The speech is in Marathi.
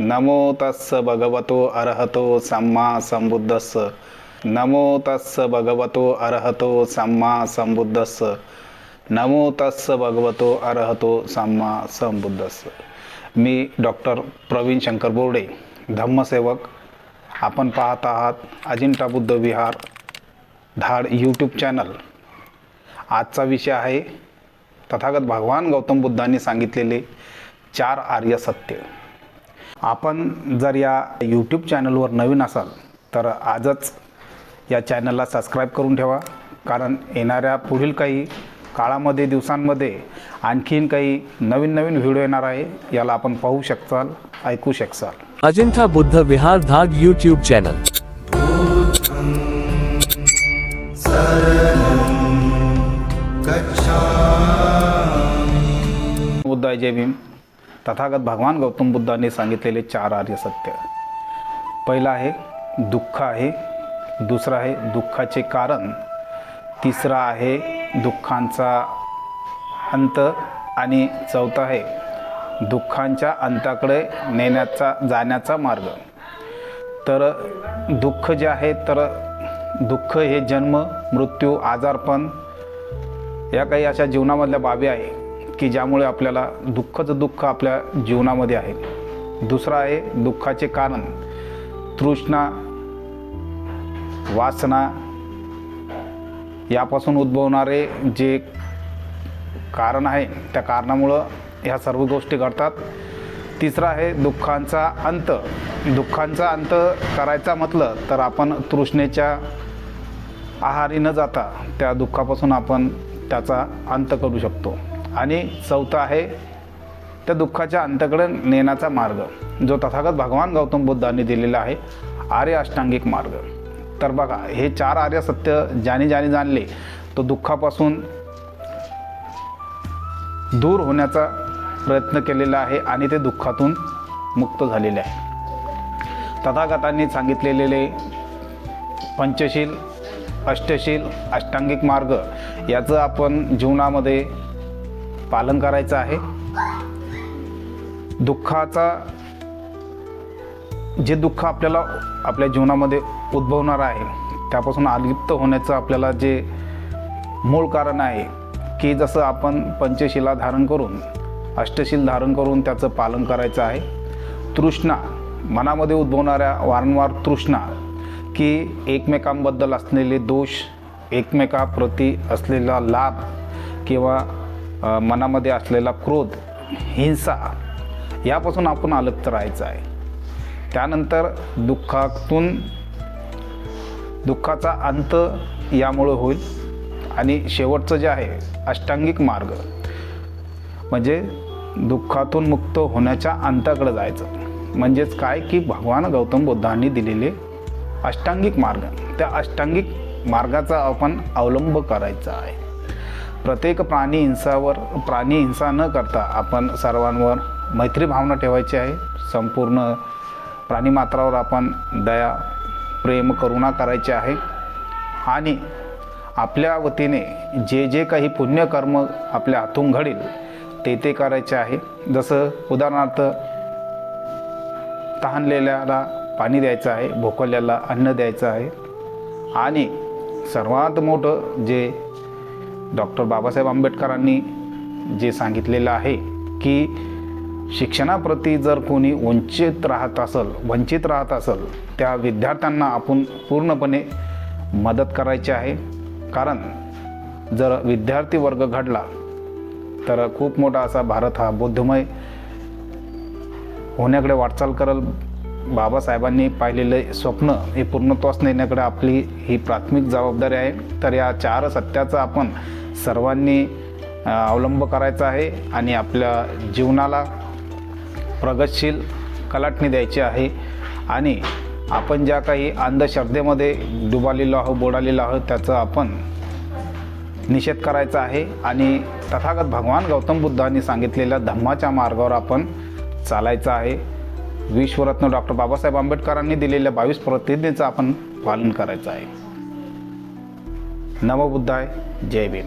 नमो तस्स भगवतो अर्हतो सम्मा संबुद्धस्स नमो तस्स भगवतो अर्हतो सम्मा संबुद्धस्स नमो तस्स भगवतो अर्हतो सम्मा संबुद्धस्स मी डॉक्टर प्रवीण शंकर बोर्डे धम्मसेवक। आपण पाहत आहात अजिंठा बुद्ध विहार धाड यूट्यूब चॅनल। आजचा विषय आहे तथागत भगवान गौतम बुद्धांनी सांगितलेले चार आर्य सत्य। आपण जर या यूट्यूब चॅनलवर नवीन असाल तर आजच या चॅनलला सबस्क्राईब करून ठेवा. कारण येणाऱ्या पुढील काही काळामध्ये दिवसांमध्ये आणखीन काही नवीन नवीन व्हिडिओ येणार आहे याला आपण पाहू शकसाल ऐकू शकसाल अजिंठा बुद्ध विहार धाग यूट्यूब चॅनल बुद्ध जय भीम. तथागत भगवान गौतम बुद्धांनी सांगितलेले चार आर्य सत्य. पहिलं आहे दुःख आहे. दुसरं आहे दुःखाचे कारण. तिसरा आहे दुःखांचा अंत. आणि चौथा आहे दुःखांच्या अंताकडे नेण्याचा जाण्याचा मार्ग. तर दुःख जे आहे तर दुःख हे जन्म मृत्यू आजारपण या काही अशा जीवनामधल्या बाबी आहे. की ज्यामुळे आपल्याला दुःखचं दुःख आपल्या जीवनामध्ये आहे. दुसरं आहे दुःखाचे कारण. तृष्णा वासना यापासून उद्भवणारे जे कारण आहे त्या कारणामुळं ह्या सर्व गोष्टी घडतात. तिसरं आहे दुःखांचा अंत. दुःखांचा अंत करायचा म्हटलं तर आपण तृष्णेच्या आहारी न जाता त्या दुःखापासून आपण त्याचा अंत करू शकतो. आणि चौथं आहे त्या दुःखाच्या अंतकडे नेण्याचा मार्ग जो तथागत भगवान गौतम बुद्धांनी दिलेला आहे आर्य अष्टांगिक मार्ग. तर बघा हे चार आर्य सत्य ज्याने ज्याने जाणले तो दुःखापासून दूर होण्याचा प्रयत्न केलेला आहे आणि ते दुःखातून मुक्त झालेले आहे. तथागतांनी सांगितलेले पंचशील अष्टशील अष्टांगिक मार्ग याचं आपण जीवनामध्ये पालन करायचं आहे. दुःखाचा जे दुःख आपल्याला आपल्या जीवनामध्ये उद्भवणार आहे त्यापासून अलिप्त होण्याचं आपल्याला जे मूळ कारण आहे की जसं आपण पंचशिला धारण करून अष्टशील धारण करून त्याचं पालन करायचं आहे. तृष्णा मनामध्ये उद्भवणाऱ्या वारंवार तृष्णा की एकमेकांबद्दल असलेले दोष एकमेकाप्रती असलेला लाभ किंवा मनामध्ये असलेला क्रोध हिंसा यापासून आपण अलप्त राहायचं आहे. त्यानंतर दुःखातून दुःखाचा अंत यामुळं होईल. आणि शेवटचं जे आहे अष्टांगिक मार्ग. म्हणजे दुःखातून मुक्त होण्याच्या अंताकडे जायचं. म्हणजेच काय? की भगवान गौतम बुद्धांनी दिलेले अष्टांगिक मार्ग. त्या अष्टांगिक मार्गाचा आपण अवलंब करायचा आहे. प्रत्येक प्राणी हिंसावर प्राणी हिंसा न करता आपण सर्वांवर मैत्री भावना ठेवायची आहे. संपूर्ण प्राणीमात्रावर आपण दया प्रेम करुणा करायची आहे. आणि आपल्या वतीने जे जे काही पुण्यकर्म आपल्या हातून घडेल ते ते करायचे आहे. जसं उदाहरणार्थ तहानलेल्याला पाणी द्यायचं आहे भोकल्याला अन्न द्यायचं आहे. आणि सर्वात मोठं जे डॉक्टर बाबासाहेब आंबेडकरांनी जे सांगितलेलं आहे की शिक्षणाप्रती जर कोणी वंचित राहत असेल वंचित राहत असेल त्या विद्यार्थ्यांना आपण पूर्णपणे मदत करायची आहे. कारण जर विद्यार्थी वर्ग घडला तर खूप मोठा असा भारत हा बौद्धमय होण्याकडे वाटचाल करल. बाबासाहेबांनी पाहिलेले स्वप्न हे पूर्णत्वास नेण्याकडे आपली ही प्राथमिक जबाबदारी आहे. तर या चार सत्याचा आपण सर्वांनी अवलंब करायचा आहे आणि आपल्या जीवनाला प्रगतशील कलाटणी द्यायची आहे. आणि आपण ज्या काही अंधश्रद्धेमध्ये डुबालेलो आहोत बुडालेलो आहोत त्याचं आपण निषेध करायचा आहे. आणि तथागत भगवान गौतम बुद्धांनी सांगितलेल्या धम्माच्या मार्गावर आपण चालायचं आहे. विश्वरत्न डॉक्टर बाबासाहेब आंबेडकरांनी दिलेल्या बावीस प्रतिज्ञेचं आपण पालन करायचं आहे. नवबुद्धाय जय भीम.